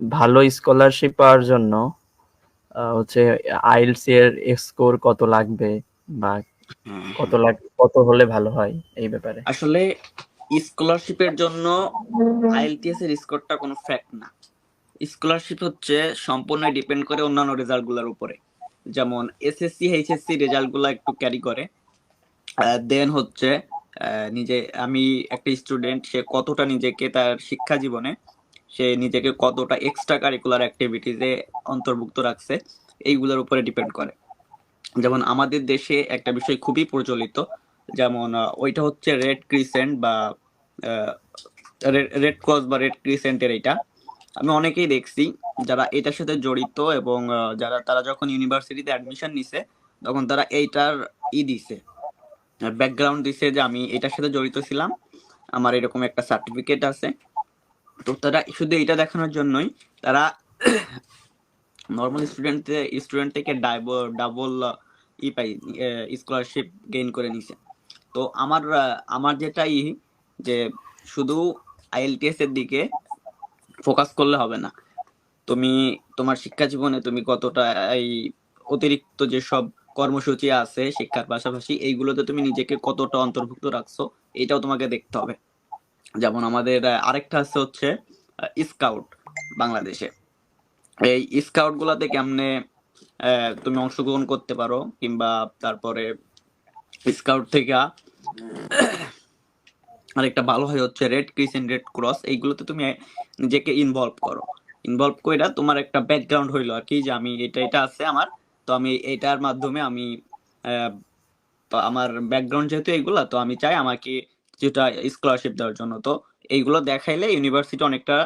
ভালো স্কলারশিপ পাওয়ার জন্য হচ্ছে আইএলটিএস এর স্কোর কত লাগবে বা কত লাগ, কত হলে ভালো হয় এই ব্যাপারে? আসলে স্কলারশিপের জন্য আইএলটিএস এর স্কোরটা কোনো ফ্যাক্ট না। স্কলারশিপ হচ্ছে সম্পূর্ণ ডিপেন্ড করে অন্যান্য রেজাল্টগুলার উপরে। যেমন এসএসসি এইচএসসি রেজাল্টগুলা একটু ক্যারি করে। দেন হচ্ছে নিজে, আমি একটা স্টুডেন্ট সে কতটা নিজেকে তার শিক্ষা জীবনে সে নিজেকে কতটা এক্সট্রা কারিকুলার অ্যাক্টিভিটিসে অন্তর্ভুক্ত রাখছে, এইগুলোর উপরে ডিপেন্ড করে। যেমন আমাদের দেশে একটা বিষয় খুবই প্রচলিত, যেমন ওইটা হচ্ছে রেড ক্রিসেন্ট বা রেড ক্রস বা রেড ক্রিসেন্টের এটা আমি অনেকেই দেখছি যারা এটার সাথে জড়িত এবং যারা, তারা যখন ইউনিভার্সিটিতে অ্যাডমিশন নিছে, তখন তারা এইটার ই দিছে ব্যাকগ্রাউন্ড দিছে যে আমি এটার সাথে জড়িত ছিলাম, আমার এরকম একটা সার্টিফিকেট আছে। তো তারা শুধু এটা দেখানোর জন্যই তারা নর্মাল স্টুডেন্ট স্টুডেন্ট থেকে ডাবল ডাবল ই পাই স্কলারশিপ গেইন করে নিছে। তো আমার আমার যেটা ই, যে শুধু আইএলটিএস এর দিকে ফোকাস করলে হবে না। তুমি, তোমার শিক্ষা জীবনে তুমি কতটা, এই অতিরিক্ত যেসব কর্মসূচি আছে, শিক্ষার পাশাপাশি, এইগুলোতে তুমি নিজেকে কতটা অন্তর্ভুক্ত রাখছো, এটাও তোমাকে দেখতে হবে। যেমন আমাদের আরেকটা আছে হচ্ছে স্কাউট বাংলাদেশে। এই স্কাউট গুলাতে কেমনে তুমি অংশগ্রহণ করতে পারো কিংবা তারপরে স্কাউট থেকে আরেকটা ভালো হয় হচ্ছে রেড ক্রিসেন্ট রেড ক্রস এইগুলোতে তুমি নিজেকে ইনভলভ করো। ইনভলভ কইরা তোমার একটা ব্যাকগ্রাউন্ড হইল আর কি, যে আমি এটা এটা আছে আমার, তো আমি এটার মাধ্যমে আমি আমার ব্যাকগ্রাউন্ড যেহেতু এইগুলা, তো আমি চাই আমাকে কিছুটা স্কলারশিপ দেওয়ার জন্য। তো এইগুলো দেখাইলে ইউনিভার্সিটি অনেকটা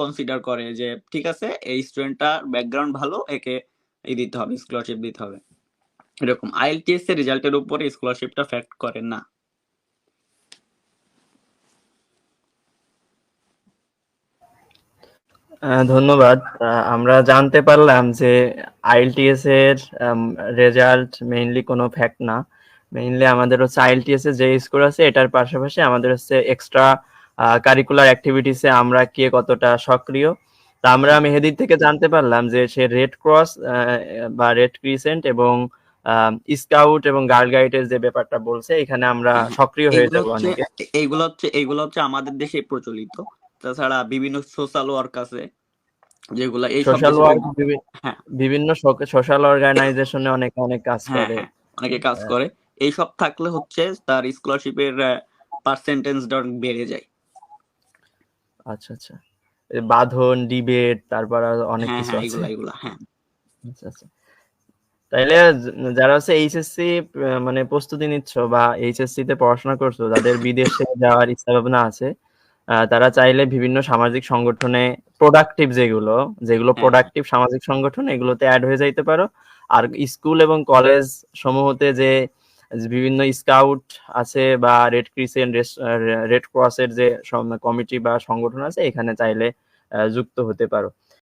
কনসিডার করে যে, ঠিক আছে, এই স্টুডেন্টটার ব্যাকগ্রাউন্ড ভালো, একে ই দিতে হবে স্কলারশিপ দিতে হবে। এরকম আইএলটিএস এর রেজাল্টের উপরে স্কলারশিপটা ফ্যাক্ট করে না। ধন্যবাদ। আমরা জানতে পারলাম যে আইএলটিএস এর রেজাল্ট মেইনলি কোনো ফ্যাক্ট না। মেইনলি আমাদের হচ্ছে আইএলটিএস এর যে স্কোর আছে এটার পাশাপাশি আমাদের হচ্ছে এক্সট্রা কারিকুলার অ্যাক্টিভিটিসে আমরা কে কতটা সক্রিয়। তা আমরা মেহেদির থেকে জানতে পারলাম যে সে রেড ক্রস বা রেড ক্রিসেন্ট এবং স্কাউট এবং গার্ল গাইডের যে ব্যাপারটা বলছে এখানে আমরা সক্রিয় হয়ে যাব অনেকে। এইগুলো হচ্ছে এইগুলো হচ্ছে আমাদের দেশে প্রচলিত। তাছাড়া বিভিন্ন সোশ্যাল ওয়ার্ক আছে যেগুলো এই সোশ্যাল ওয়ার্ক হ্যাঁ। বিভিন্ন সোশ্যাল অর্গানাইজেশনে অনেক অনেক কাজ হ্যাঁ করে। হ্যাঁ অনেকে কাজ করে। এই সব থাকলে হচ্ছে তার স্কলারশিপের পার্সেন্টেজটা বেড়ে যায়। আচ্ছা আচ্ছা। বাঁধন ডিবেট তারপর অনেক হ্যাঁ কিছু হ্যাঁ আছে। এগুলা হ্যাঁ। আচ্ছা আচ্ছা। তাইলে যারা হচ্ছে এইচএসসি মানে প্রস্তুতি নিচ্ছ বা এইচএসসি তে পড়াশোনা করছ যাদের বিদেশে যাওয়ার ইচ্ছা ভাবনা আছে তারা চাইলে বিভিন্ন সামাজিক সংগঠনে প্রোডাক্টিভ যেগুলো যেগুলো হ্যাঁ। প্রোডাক্টিভ সামাজিক সংগঠন এগুলোতে অ্যাড হয়ে যাইতে পারো। আর স্কুল এবং কলেজ সমূহতে যে বিভিন্ন স্কাউট আছে বা রেড ক্রিসেন্ট রেড ক্রসের যে কমিটি বা সংগঠন আছে, এখানে চাইলে যুক্ত হতে পারো।